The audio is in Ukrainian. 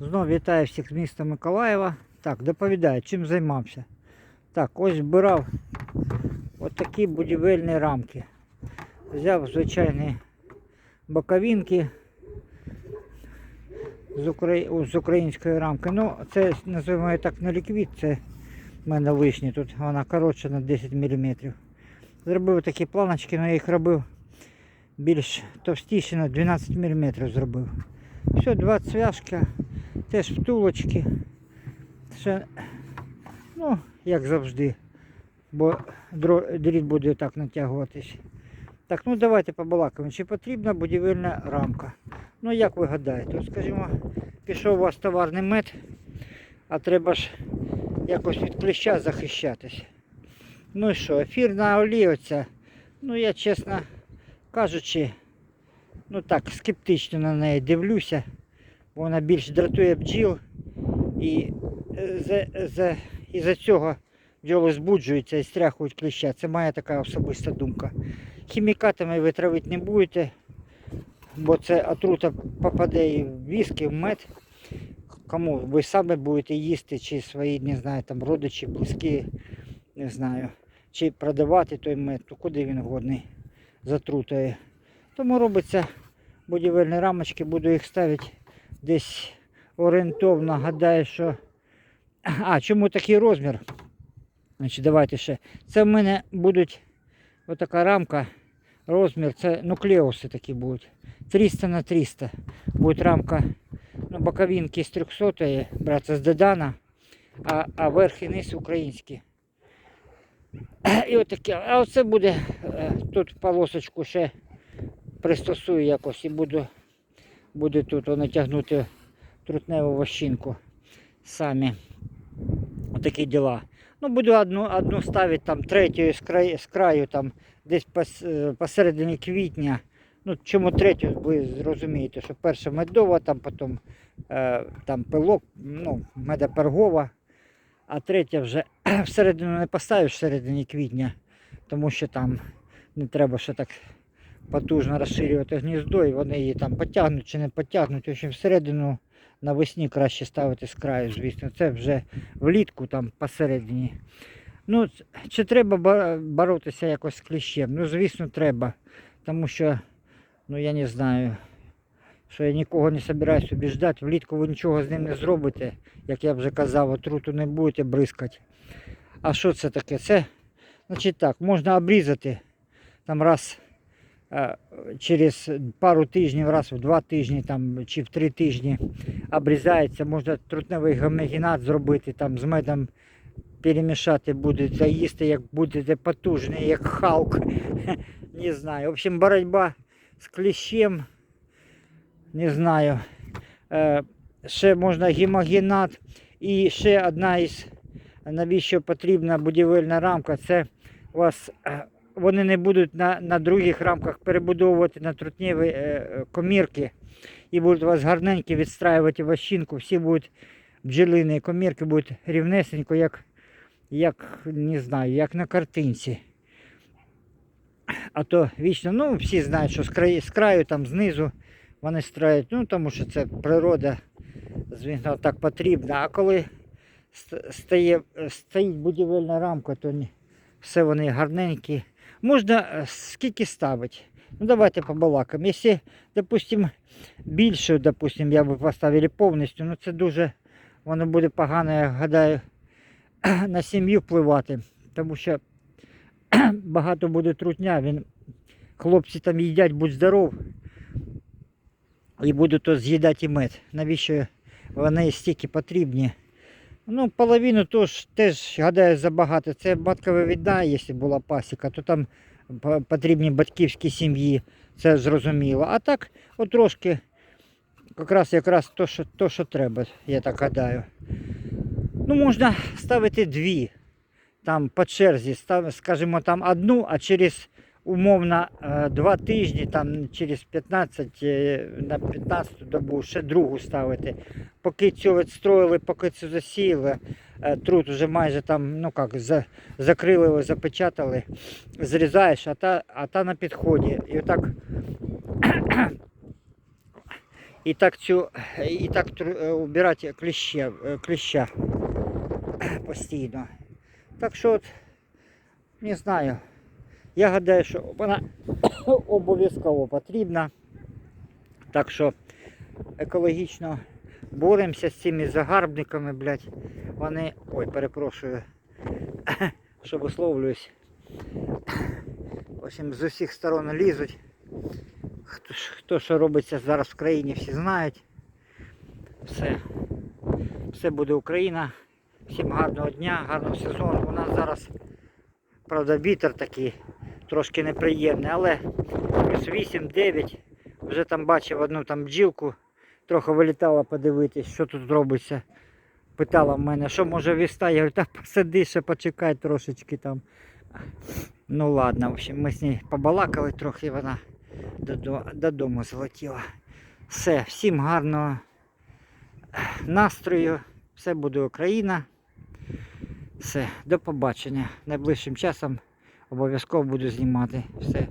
Знову вітаю всіх з міста Миколаєва. Так, доповідаю, чим займався. Так, ось збирав от такі будівельні рамки. Взяв звичайні боковинки з, з української рамки. Ну, це називаємо так не ліквід, це в мене лишні. Тут вона коротша на 10 мм. Зробив такі планочки, але я їх робив більш товстіші на 12 мм зробив. Все, два цвяшки, теж втулочки. Ще, ну, як завжди, бо дріт буде так натягуватись. Так, ну давайте побалакаємо. Чи потрібна будівельна рамка? Ну, як ви гадаєте? От, скажімо, пішов у вас товарний мед, а треба ж якось від кліща захищатись. Ну і що, ефірна олія ну я чесно кажучи, ну так, скептично на неї дивлюся, вона більш дратує бджіл і е, за, за, із-за цього бджоли збуджуються і стряхують кліща. Це моя така особиста думка. Хімікатами ви травити не будете, бо це отрута попаде і в віск, і в мед. Кому ви саме будете їсти, чи свої, не знаю, там родичі, близькі, не знаю, чи продавати той мед, то куди він годний затрутою. Тому робиться будівельні рамочки, буду їх ставити десь орієнтовно. Гадаю, що. А, чому такий розмір? Значить, давайте ще. Це в мене будуть отака рамка. Розмір, це нуклеуси такі будуть. 300 на 300. Буде рамка ну, боковинки з 300 браться з Дедана, а, а верх і низ українські. І отаке. А оце буде е, тут полосочку ще пристосую якось і буду, буду тут натягнути трутневу вощинку самі. Отакі діла. Ну, буду одну, одну ставити там третю з краю, з краю там десь пос- е, посередині квітня. Ну, чому третю, ви зрозумієте, що перша медова, там потім е, там пилок, ну, медопергова, а третя вже всередину не поставиш всередині квітня, тому що там не треба ще так потужно розширювати гніздо, і вони її там потягнуть чи не потягнуть. В общем, всередину навесні краще ставити з краю, звісно. Це вже влітку там посередині. Ну, чи треба боротися якось з кліщем? Ну, звісно, треба. Тому що, ну я не знаю, що я нікого не збираюсь убіждати. Влітку ви нічого з ним не зробите, як я вже казав, отруту не будете бризкати. А що це таке? Це, значить так, можна обрізати там раз через пару тижнів, раз в два тижні там, чи в три тижні обрізається. Можна трутневий гомогенат зробити, там з медом перемішати будете, їсти, як будете потужний, як Халк. Не знаю. В общем, боротьба з кліщем. Не знаю. Е, ще можна гемогенат. І ще одна із навіщо потрібна будівельна рамка, це у вас е, вони не будуть на, на других рамках перебудовувати на трутневі е, е, комірки і будуть у вас гарненькі відстраювати вощинку. Всі будуть бджолині комірки будуть рівнесенько, як, як не знаю, як на картинці. А то вічно, ну всі знають, що з краю, з краю там знизу вони строять, ну тому що це природа, звісно, так потрібна. А коли стає, стоїть будівельна рамка, то все вони гарненькі. Можна е, скільки ставити. Ну давайте побалакаємо. Якщо, допустим, більше, допустим, я би поставили повністю, ну це дуже воно буде погано, я гадаю, на сім'ю впливати. Тому що багато буде трутня, він, хлопці там їдять, будь здоров, і будуть то з'їдати і мед. Навіщо вони стільки потрібні? Ну, половину тож, теж, гадаю, забагато. Це маткове відда, якщо була пасіка, то там потрібні батьківські сім'ї, це зрозуміло. А так, от трошки, якраз якраз то, що, то, що треба, я так гадаю. Ну, можна ставити дві. Там по черзі, скажімо, там одну, а через умовно е, два тижні, там через 15 е, на 15 добу ще другу ставити. Поки цю відстроїли, поки це засіяли, е, труд вже майже там, ну як, за, закрили його, запечатали, зрізаєш, а та, а та на підході. І отак І так цю, і так убирати кліща, кліща постійно. Так що от, не знаю. Я гадаю, що вона обов'язково потрібна. Так що екологічно боремося з цими загарбниками, блядь. Вони. Ой, перепрошую, що висловлююсь. В общем, з усіх сторон лізуть. Хто, хто що робиться зараз в країні, всі знають. Все. Все буде Україна. Всім гарного дня, гарного сезону. У нас зараз, правда, вітер такий трошки неприємний, але плюс 8-9. Вже там бачив одну там бджілку, трохи вилітала подивитись, що тут робиться. Питала в мене, що може віста. Я говорю, та посиди ще почекай трошечки там. Ну ладно, в общем, ми з нею побалакали трохи, вона додому злетіла. Все, всім гарного настрою. Все буде Україна. Все, до побачення. Найближчим часом обов'язково буду знімати. Все.